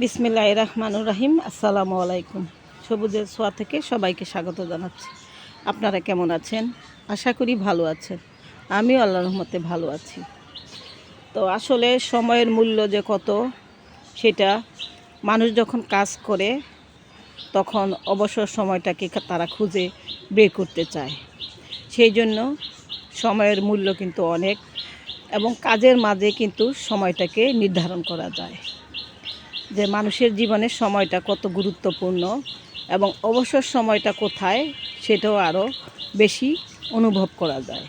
বিসমিল্লাহ রহমানুর রাহিম, আসসালামু আলাইকুম। সবুজের ছোঁয়া থেকে সবাইকে স্বাগত জানাচ্ছি। আপনারা কেমন আছেন? আশা করি ভালো আছেন। আমিও আল্লাহ রহমতে ভালো আছি। তো আসলে সময়ের মূল্য যে কত, সেটা মানুষ যখন কাজ করে, তখন অবসর সময়টাকে তারা খুঁজে বের করতে চায়। সেই জন্য সময়ের মূল্য কিন্তু অনেক এবং কাজের মাঝে কিন্তু সময়টাকে নির্ধারণ করা যায়। যে মানুষের জীবনের সময়টা কত গুরুত্বপূর্ণ এবং অবসর সময়টা কোথায় সেটাও আরও বেশি অনুভব করা যায়।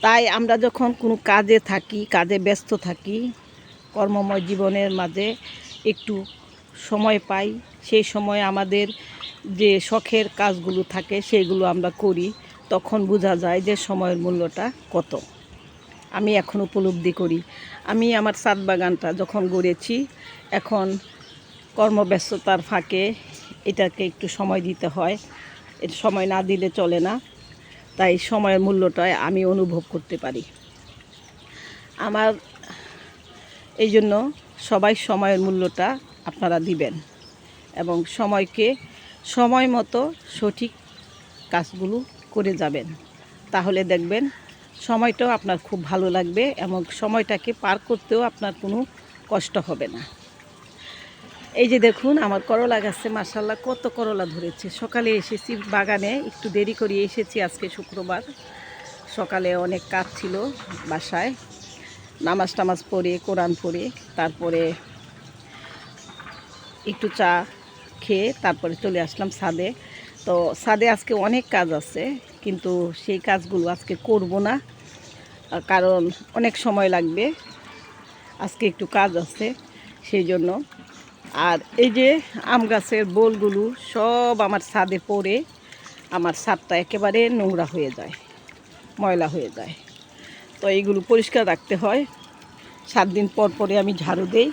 তাই আমরা যখন কোনো কাজে থাকি, কাজে ব্যস্ত থাকি, কর্মময় জীবনের মাঝে একটু সময় পাই, সেই সময় আমাদের যে শখের কাজগুলো থাকে, সেগুলো আমরা করি, তখন বোঝা যায় যে সময়ের মূল্যটা কত। আমি এখন উপলব্ধি করি। আমি আমার সাত বাগানটা যখন গড়েছি, এখন কর্মব্যস্ততার ফাঁকে এটাকে একটু সময় দিতে হয়। এর সময় না দিলে চলে না। তাই সময়ের মূল্যটায় আমি অনুভব করতে পারি। আমার এই জন্য সবাই সময়ের মূল্যটা আপনারা দিবেন এবং সময়কে সময় মতো সঠিক কাজগুলো করে যাবেন। তাহলে দেখবেন সময়টাও আপনার খুব ভালো লাগবে এবং সময়টাকে পার করতেও আপনার কোনো কষ্ট হবে না। এই যে দেখুন, আমার করলা গাছে মাসাল্লাহ কত করলা ধরেছে। সকালে এসেছি বাগানে, একটু দেরি করে এসেছি আজকে শুক্রবার। সকালে অনেক কাজ ছিল বাসায়। নামাজ টামাজ পড়ে, কোরআন পড়ে, তারপরে একটু চা খেয়ে তারপরে চলে আসলাম ছাদে। তো সাদে আজকে অনেক কাজ আছে। কিন্তু সেই কাজগুলো আজকে করব না, কারণ অনেক সময় লাগবে, আজকে একটু কাজ আছে সেই জন্য। আর এই যে আম গাছের বোলগুলো সব আমার ছাদে পড়ে, আমার ছাদটা একেবারে নোংরা হয়ে যায়, ময়লা হয়ে যায়। তো এইগুলো পরিষ্কার রাখতে হয়, সাত দিন পর পরে আমি ঝাড়ু দেই।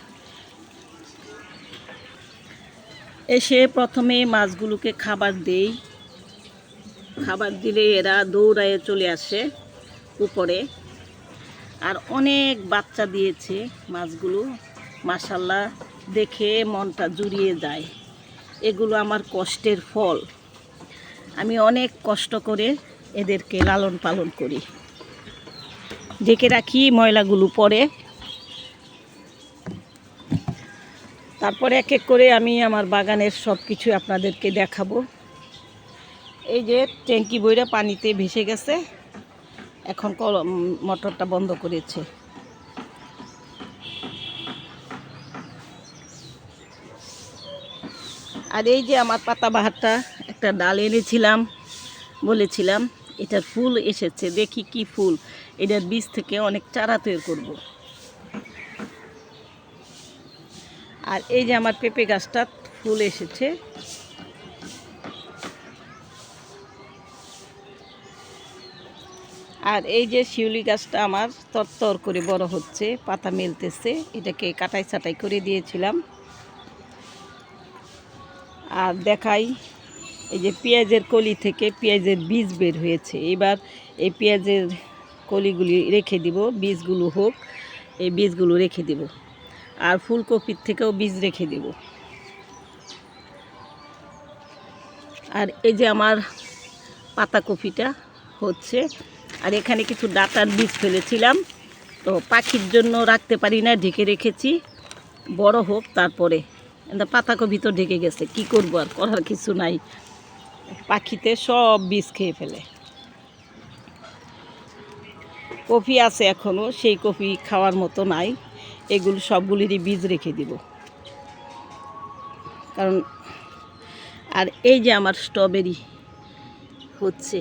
এসে প্রথমে মাছগুলোকে খাবার দেই খাবার দিলে এরা দৌড়ায় চলে আসে উপরে। আর অনেক বাচ্চা দিয়েছে মাছগুলো। মাসাল্লাহ দেখে মনটা জুড়িয়ে যায়। এগুলো আমার কষ্টের ফল। আমি অনেক কষ্ট করে এদেরকে লালন পালন করি। ঢেকে রাখি ময়লাগুলো পরে তারপরে এক এক করে আমি আমার বাগানের সব কিছু আপনাদেরকে দেখাবো। এই যে ট্যাঙ্কি বইরা পানিতে ভেসে গেছে। এখন কল মোটরটা বন্ধ করেছে। আর এই যে আমার পাতাবাহারটা, একটা ডাল এনেছিলাম, বলেছিলাম, এটার ফুল এসেছে, দেখি কি ফুল। এটার বীজ থেকে অনেক চারা তৈরি করব। আর এই যে আমার পেঁপে গাছটা ফুল এসেছে। আর এই যে শিউলি গাছটা আমার তরতর করে বড় হচ্ছে, পাতা মেলতেছে, এটাকে কাটাই ছাটাই করে দিয়েছিলাম। আর দেখাই, এই যে পেঁয়াজের কলি থেকে পেঁয়াজের বীজ বের হয়েছে। এবার এই পেঁয়াজের কলিগুলি রেখে দিব, বীজগুলো হোক, এই বীজগুলো রেখে দিব। আর ফুলকপির থেকেও বীজ রেখে দিব। আর এই যে আমার পাতাকপিটা হচ্ছে আর এখানে কিছু ডাটার বীজ ফেলেছিলাম। তো পাখির জন্য রাখতে পারি না, ঢেকে রেখেছি। বড় হোক তারপরে। পাতাকপি তো ঢেকে গেছে। কি করব আর করার কিছু নাই। পাখিতে সব বীজ খেয়ে ফেলে। কফি আছে এখনও সেই কফি খাওয়ার মতো নাই। এগুলো সবগুলিরই বীজ রেখে দিব। কারণ, আর এই যে আমার স্ট্রবেরি হচ্ছে।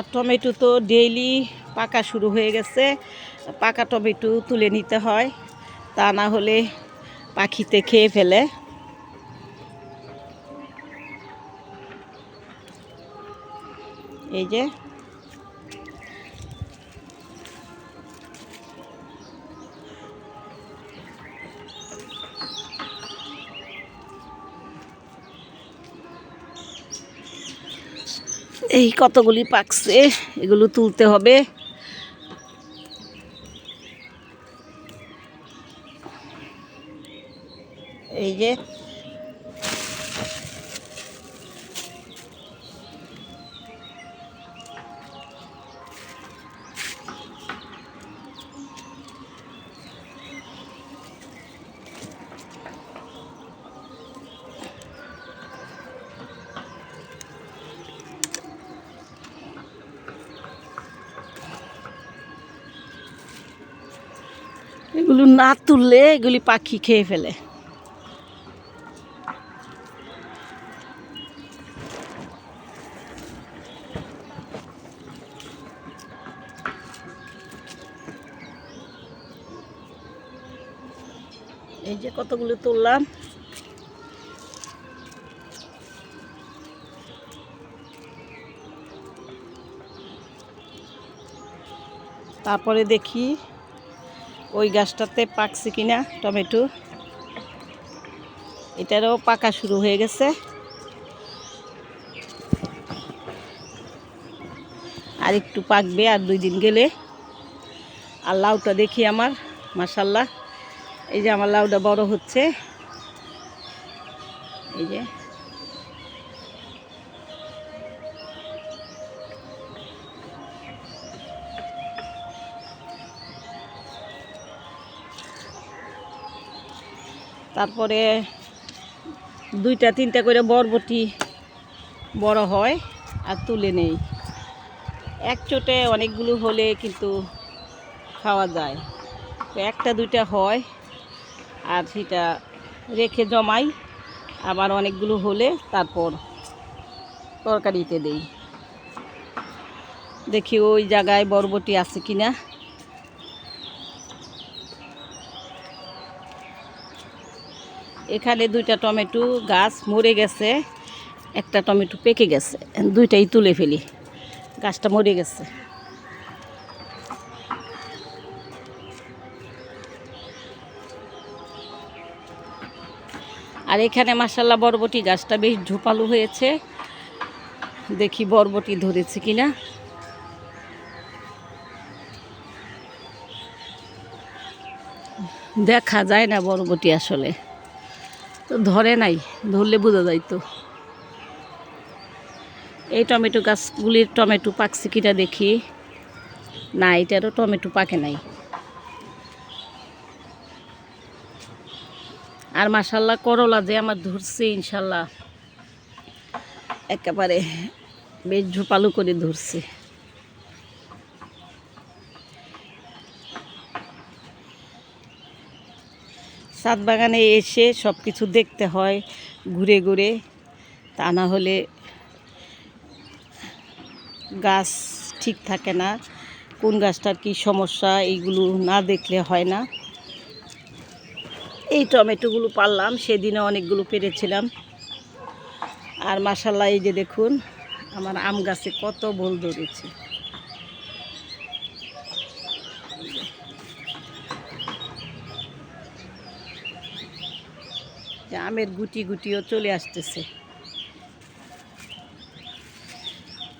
আর টমেটো তো ডেইলি পাকা শুরু হয়ে গেছে। পাকা টমেটো তুলে নিতে হয়, তা না হলে পাখিতে খেয়ে ফেলে। এই যে এই কতগুলি পাকছে? এগুলো তুলতে হবে। এই যে না তুললে এগুলি পাখি খেয়ে ফেলে। এই যে কতগুলো তুললাম। তারপরে দেখি ওই গাছটাতে পাকছে কিনা টমেটো। এটারও পাকা শুরু হয়ে গেছে। আর একটু পাকবে আর দুই দিন গেলে। আর লাউটা দেখি আমার মাসাল্লাহ এই যে আমার লাউটা বড় হচ্ছে। এই যে তারপরে দুইটা, তিনটা করে বরবটি বড় হয় আর তুলে নেই। এক চোটে অনেকগুলো হলে কিন্তু খাওয়া যায়। একটা, দুইটা হয় আর সেটা রেখে জমাই। আবার অনেকগুলো হলে তারপর তরকারিতে দেই। দেখি ওই জায়গায় বরবটি আছে কিনা। এখানে দুইটা টমেটো গাছ মরে গেছে, একটা টমেটো পেকে গেছে, দুইটাই তুলে ফেলি, গাছটা মরে গেছে। আর এখানে মাসাল্লাহ বরবটি গাছটা বেশ ঝোপালো হয়েছে, দেখি বরবটি ধরেছে কিনা। দেখা যায় না বরবটি আসলে। তো ধরে নাই, ধরলে বোঝা যায় তো। এই টমেটো গাছগুলির টমেটো পাকছে কিনা দেখি। না, এটারও টমেটো পাকে নাই। আর মাসাল্লাহ করলা যে আমার ধরছে, ইনশাল্লাহ। একেবারে বেশ ঝোপালো করে ধরছে। ছাদ বাগানে এসে সব কিছু দেখতে হয়, ঘুরে ঘুরে। তা না হলে গাছ ঠিক থাকে না, কোন গাছটার কি সমস্যা এইগুলো না দেখলে হয় না। এই টমেটোগুলো পারলাম সেদিনে অনেকগুলো পেরেছিলাম। আর মাসাল্লাহ এই যে দেখুন, আমার আম গাছে কত বল ধরেছে। যে আমের গুটি গুটিও চলে আসতেছে।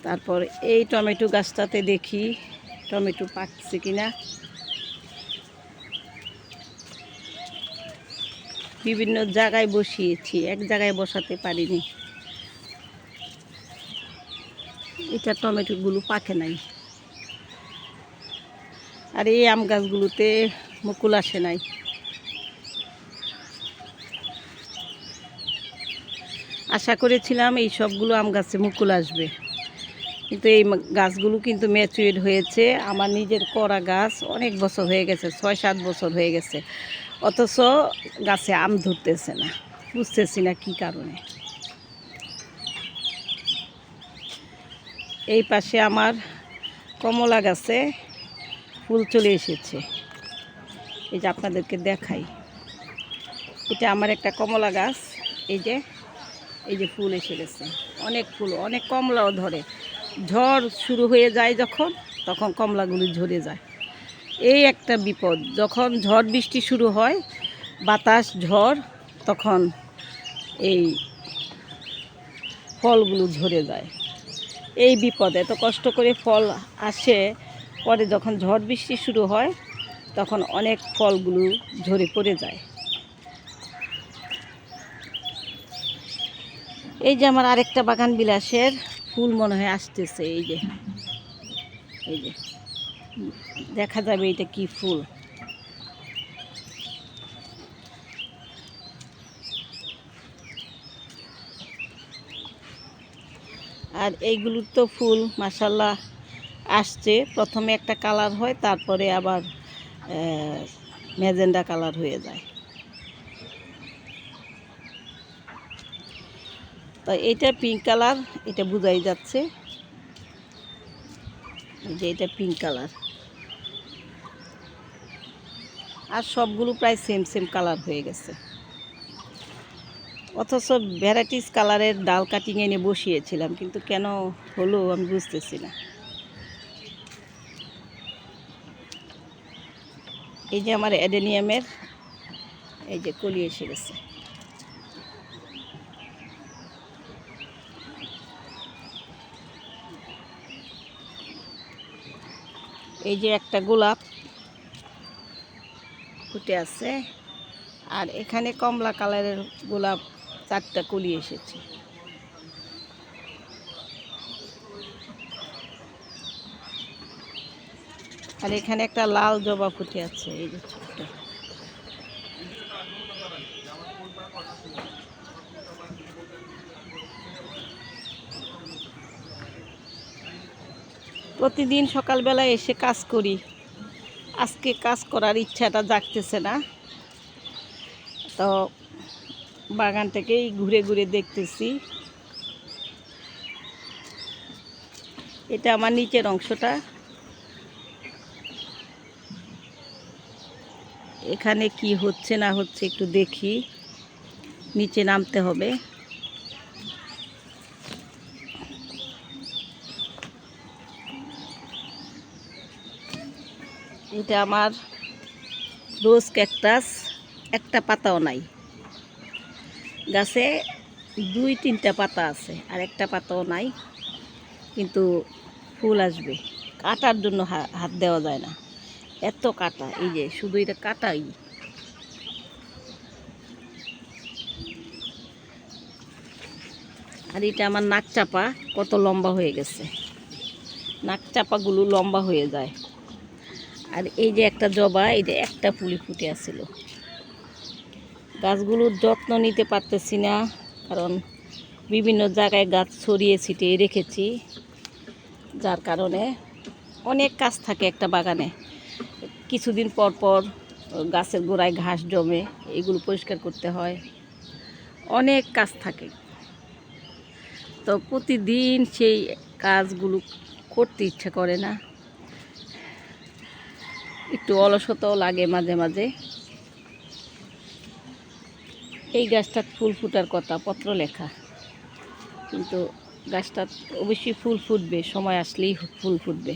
তারপর এই টমেটো গাছটাতে দেখি, টমেটো পাকছে কিনা। বিভিন্ন জায়গায় বসিয়েছি, এক জায়গায় বসাতে পারিনি। এটা টমেটোগুলো পাকে নাই। আর এই আম গাছগুলোতে মুকুল আসে নাই। আশা করেছিলাম এই সবগুলো আম গাছে মুকুল আসবে। কিন্তু এই গাছগুলো কিন্তু ম্যাচুয়েড হয়েছে। আমার নিজের করা গাছ অনেক বছর হয়ে গেছে ছয় সাত বছর হয়ে গেছে। অথচ গাছে আম ধরতেছে না। বুঝতেছি না কী কারণে। এই পাশে আমার কমলা গাছে ফুল চলে এসেছে। এই যে আপনাদেরকে দেখাই। এটা আমার একটা কমলা গাছ। এই যে এই যে ফুল এসে গেছে। অনেক ফুল, অনেক কমলাও ধরে। ঝড় শুরু হয়ে যায় যখন, তখন কমলাগুলি ঝরে যায়। এই একটা বিপদ, যখন ঝড় বৃষ্টি শুরু হয়, বাতাস, ঝড়, তখন এই ফলগুলো ঝরে যায়। এই বিপদ, এত কষ্ট করে ফল আসে, পরে যখন ঝড় বৃষ্টি শুরু হয়, তখন অনেক ফলগুলো ঝরে পড়ে যায়। এই যে আমার আরেকটা বাগান বিলাসের ফুল মনে হয় আসতেছে, এই যে। এই যে। দেখা যাবে এটা কি ফুল। আর এইগুলোর তো ফুল মাসাল্লাহ আসছে। প্রথমে একটা কালার হয়, তারপরে আবার ম্যাজেন্ডা কালার হয়ে যায়। তো এটা পিঙ্ক কালার এটা বোঝাই যাচ্ছে। যে এটা পিঙ্ক কালার আর সবগুলো প্রায় সেম সেম কালার হয়ে গেছে। অথচ ভ্যারাইটিস কালারের ডাল কাটিং এনে বসিয়েছিলাম, কিন্তু কেন হলো আমি বুঝতেছি না। এই যে আমার অ্যাডেনিয়ামের, এই যে কলি এসে গেছে। এই যে একটা গোলাপ ফুটে আছে। আর এখানে কমলা কালারের গোলাপ চারটা কলি এসেছে। আর এখানে একটা লাল জবা ফুটে আছে, এই যে প্রতিদিন সকালবেলা এসে কাজ করি। আজকে কাজ করার ইচ্ছাটা জাগতেছে না। তো বাগান থেকেই ঘুরে ঘুরে দেখতেছি। এটা আমার নিচের অংশটা। এখানে কি হচ্ছে না হচ্ছে একটু দেখি। নিচে নামতে হবে। এটা আমার রোজ ক্যাকটাস, একটা পাতাও নাই। গাছে দুই, তিনটা পাতা আছে আর একটা পাতাও নাই, কিন্তু ফুল আসবে। কাটার জন্য হাত দেওয়া যায় না। এত কাটা, এই যে শুধু এটা কাটাই। আর এটা আমার নাক চাপা কত লম্বা হয়ে গেছে। নাক চাপাগুলো লম্বা হয়ে যায়। আর এই যে একটা জবা, এই যে একটা পুলি ফুটে আসছিল গাছগুলোর যত্ন নিতে পারতেছি না, কারণ বিভিন্ন জায়গায় গাছ ছড়িয়ে ছিটিয়ে রেখেছি। যার কারণে অনেক কাজ থাকে একটা বাগানে। কিছুদিন পর পর গাছের গোড়ায় ঘাস জমে, এগুলো পরিষ্কার করতে হয়। অনেক কাজ থাকে। তো প্রতিদিন সেই কাজগুলো করতে ইচ্ছা করে না। একটু অলসতাও লাগে মাঝে মাঝে। এই গাছটা ফুল ফুটার কথা পত্র লেখা কিন্তু গাছটা অবশ্যই ফুল ফুটবে, সময় আসলেই ফুল ফুটবে।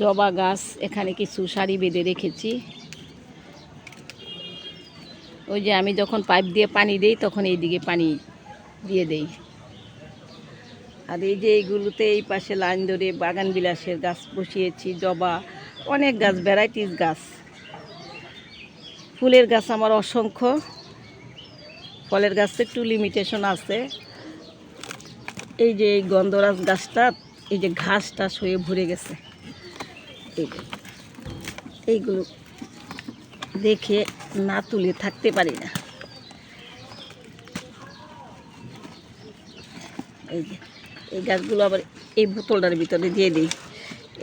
জবা গাছ, এখানে কিছু সারি বেঁধে রেখেছি। ওই যে আমি যখন পাইপ দিয়ে পানি দেই, তখন এই দিকে পানি দিয়ে দেই। আর এই যে এইগুলোতে এই পাশে লাইন ধরে বাগান বিলাসের গাছ বসিয়েছি, জবা অনেক গাছ ভ্যারাইটিস গাছ। ফুলের গাছ আমার অসংখ্য। ফলের গাছ একটু লিমিটেশন আছে। এই যে এই গন্ধরাজ গাছটা, এই যে ঘাস টাস হয়ে ভরে গেছে। এই এইগুলো দেখে না তুলে থাকতে পারি না। এই যে, এই গাছগুলো আবার এই বোতলটার ভিতরে দিয়ে দিই।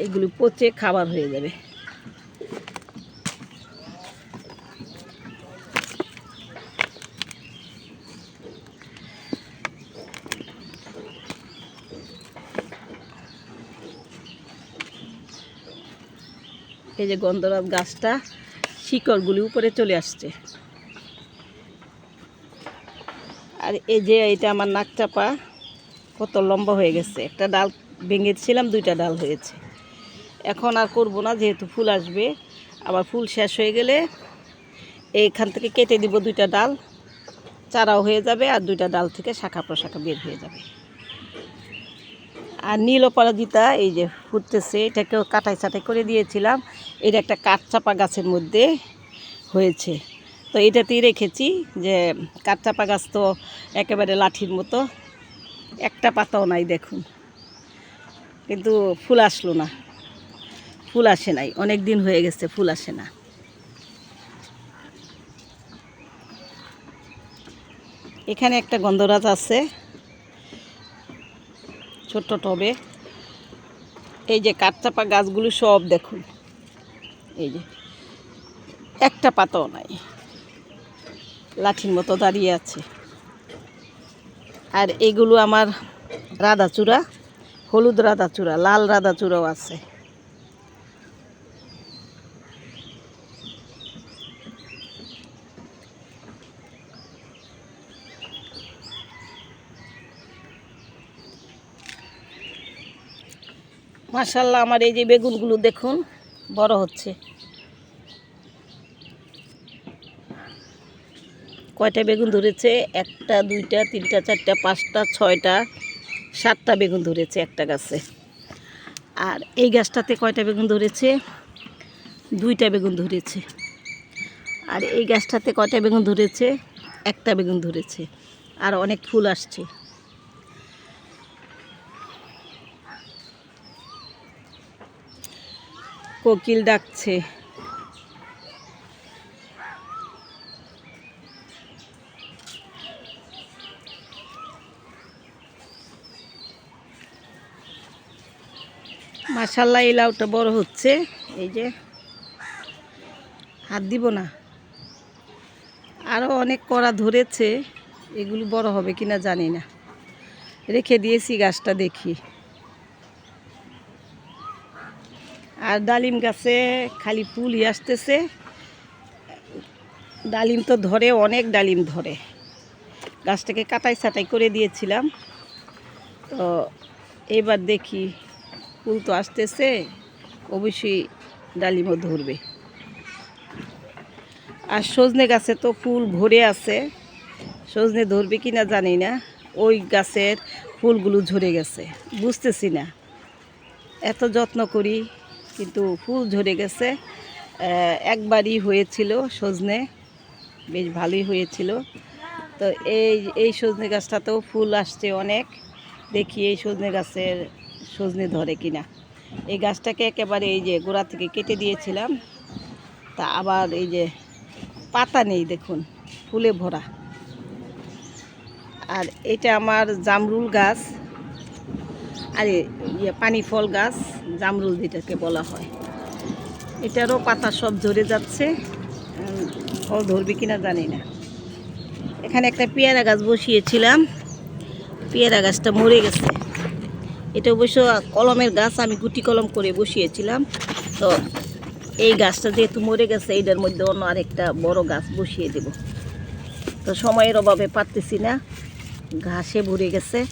এগুলো পচে খাবার হয়ে যাবে। এই যে গন্ধরাজ গাছটা শিকড়গুলি উপরে চলে আসছে। আর এই যে এটা আমার নাক চাপা, কত লম্বা হয়ে গেছে। একটা ডাল ভেঙেছিলাম, দুইটা ডাল হয়েছে। এখন আর করব না, যেহেতু ফুল আসবে। আবার ফুল শেষ হয়ে গেলে এইখান থেকে কেটে দিব দুইটা ডাল। চারাও হয়ে যাবে আর দুইটা ডাল থেকে শাখা প্রশাখা বের হয়ে যাবে। আর নীল অপরাজিতা, এই যে ফুটতেছে, এটাকেও কাটাই ছাটাই করে দিয়েছিলাম। এটা একটা কাঠচাপা গাছের মধ্যে হয়েছে। তো এটাতেই রেখেছি যে কাঠচাপা গাছ তো একেবারে লাঠির মতো। একটা পাতাও নাই দেখুন। কিন্তু ফুল আসলো না। ফুল আসে নাই। অনেক দিন হয়ে গেছে, ফুল আসে না। এখানে একটা গন্ধরাজ আছে, ছোট্ট টবে। এই যে কাঠচাপা গাছগুলো সব দেখুন। এই যে, একটা পাতাও নাই। লাঠির মতো দাঁড়িয়ে আছে। আর এগুলো আমার রাধাচূড়া, হলুদ রাধাচূড়া, লাল রাধাচূড়াও আছে। মাশাল্লাহ আমার এই যে বেগুনগুলো দেখুন, বড় হচ্ছে। কয়টা বেগুন ধরেছে? একটা, দুইটা, তিনটা, চারটা, পাঁচটা, ছয়টা, সাতটা বেগুন ধরেছে একটা গাছে। আর এই গাছটাতে কয়টা বেগুন ধরেছে? দুইটা বেগুন ধরেছে। আর এই গাছটাতে কয়টা বেগুন ধরেছে? একটা বেগুন ধরেছে। আর অনেক ফুল আসছে। কোকিল ডাকছে। মাশাল্লাহ এই লাউটা বড় হচ্ছে। এই যে, হাত দিব না। আরও অনেক কড়া ধরেছে, এগুলো বড় হবে কিনা জানি না। রেখে দিয়েছি গাছটা দেখি। আর ডালিম গাছে খালি ফুলই আসতেছে। ডালিম তো ধরে, অনেক ডালিম ধরে। গাছটাকে কাটাই ছাটাই করে দিয়েছিলাম। তো এবার দেখি ফুল তো আসতেছে, অবশ্যই ডালিমও ধরবে। আর সজনে গাছে তো ফুল ভরে আছে। সজনে ধরবে কি না জানি না, ওই গাছের ফুলগুলো ঝরে গেছে, বুঝতেছি না। এত যত্ন করি কিন্তু ফুল ঝরে গেছে। একবারই হয়েছিল সজনে, বেশ ভালোই হয়েছিল। তো এই এই সজনে গাছটাতেও ফুল আসছে অনেক। দেখি এই সজনে গাছের সজনে ধরে কিনা। এই গাছটাকে একেবারে এই যে গোড়া থেকে কেটে দিয়েছিলাম। তা আবার এই যে পাতা নেই দেখুন, ফুলে ভরা। আর এটা আমার জামরুল গাছ। আর ইয়ে পানি ফল গাছ, জামরুল যেটাকে বলা হয়। এটারও পাতা সব ঝরে যাচ্ছে। ফল ধরবে কিনা জানি না। এখানে একটা পেয়ারা গাছ বসিয়েছিলাম। পেয়ারা গাছটা মরে গেছে। এটা অবশ্য কলমের গাছ, আমি গুটি কলম করে বসিয়েছিলাম। তো এই গাছটা যেহেতু মরে গেছে, এইটার মধ্যে অন্য আরেকটা বড় গাছ বসিয়ে দেব। তো সময়ের অভাবে পারতেছি না। ঘাসে ভরে গেছে।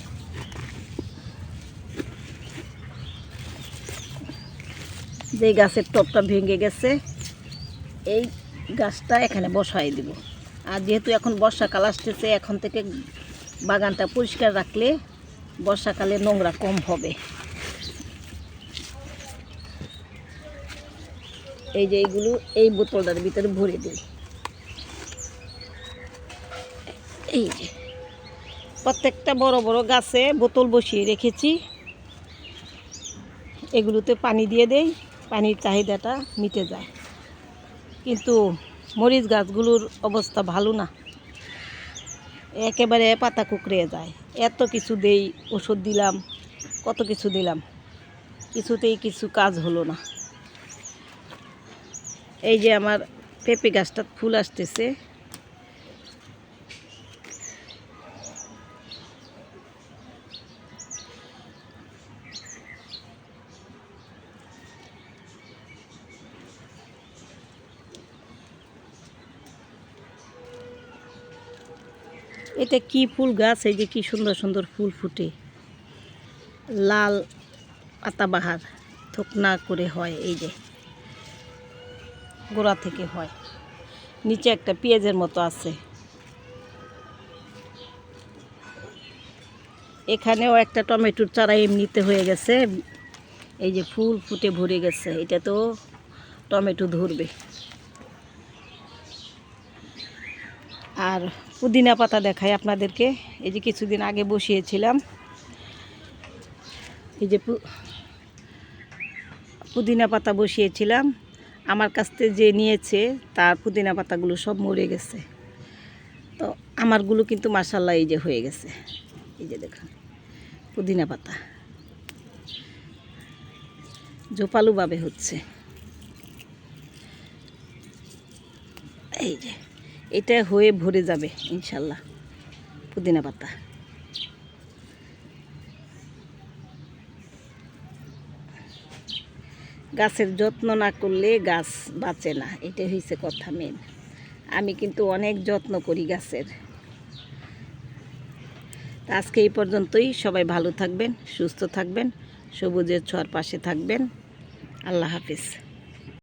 যে গাছের টপটা ভেঙে গেছে, এই গাছটা এখানে বসাই দিব। আর যেহেতু এখন বর্ষাকাল আসতেছে, এখন থেকে বাগানটা পরিষ্কার রাখলে বর্ষাকালে নোংরা কম হবে। এই যে এইগুলো, এই বোতলটার ভিতরে ভরে দিই। এই যে, প্রত্যেকটা বড় বড় গাছে বোতল বসিয়ে রেখেছি। এগুলোতে পানি দিয়ে দেই। পানির চাহিদাটা মিটে যায়। কিন্তু মরিচ গাছগুলোর অবস্থা ভালো না। একেবারে পাতা কুকড়ে যায়। এত কিছু দেই, ওষুধ দিলাম, কত কিছু দিলাম। কিছুতেই কিছু কাজ হলো না। এই যে আমার পেঁপে গাছটা ফুল আসতেছে। এটা কি ফুল গাছ? এই যে কি সুন্দর সুন্দর ফুল ফুটে। লাল পাতাবাহার থোকনা করে হয়, এই যে। গোড়া থেকে হয়। নিচে একটা পেঁয়াজের মতো আছে। এখানেও একটা টমেটোর চারা এমনিতে হয়ে গেছে। এই যে ফুল ফুটে ভরে গেছে। এটা তো টমেটো ধরবে। আর পুদিনা পাতা দেখাই আপনাদেরকে। এই যে কিছুদিন আগে বসিয়েছিলাম। এই যে পুদিনা পাতা বসিয়েছিলাম। আমার কাছ থেকে যে নিয়েছে, তার পুদিনা পাতাগুলো সব মরে গেছে। তো আমারগুলো কিন্তু মাসাল্লাহ এই যে হয়ে গেছে। এই যে দেখুন, পুদিনা পাতা। জোপালুভাবে হচ্ছে। এই যে। এটা হয়ে ভরে যাবে, ইনশাল্লাহ। পুদিনা পাতা। গাছের যত্ন না করলে গাছ বাঁচে না এটা হয়েছে কথা মেন আমি কিন্তু অনেক যত্ন করি গাছের। আজকে এই পর্যন্তই, সবাই ভালো থাকবেন, সুস্থ থাকবেন, সবুজের ছোঁয়ার পাশে থাকবেন। আল্লাহ হাফিজ।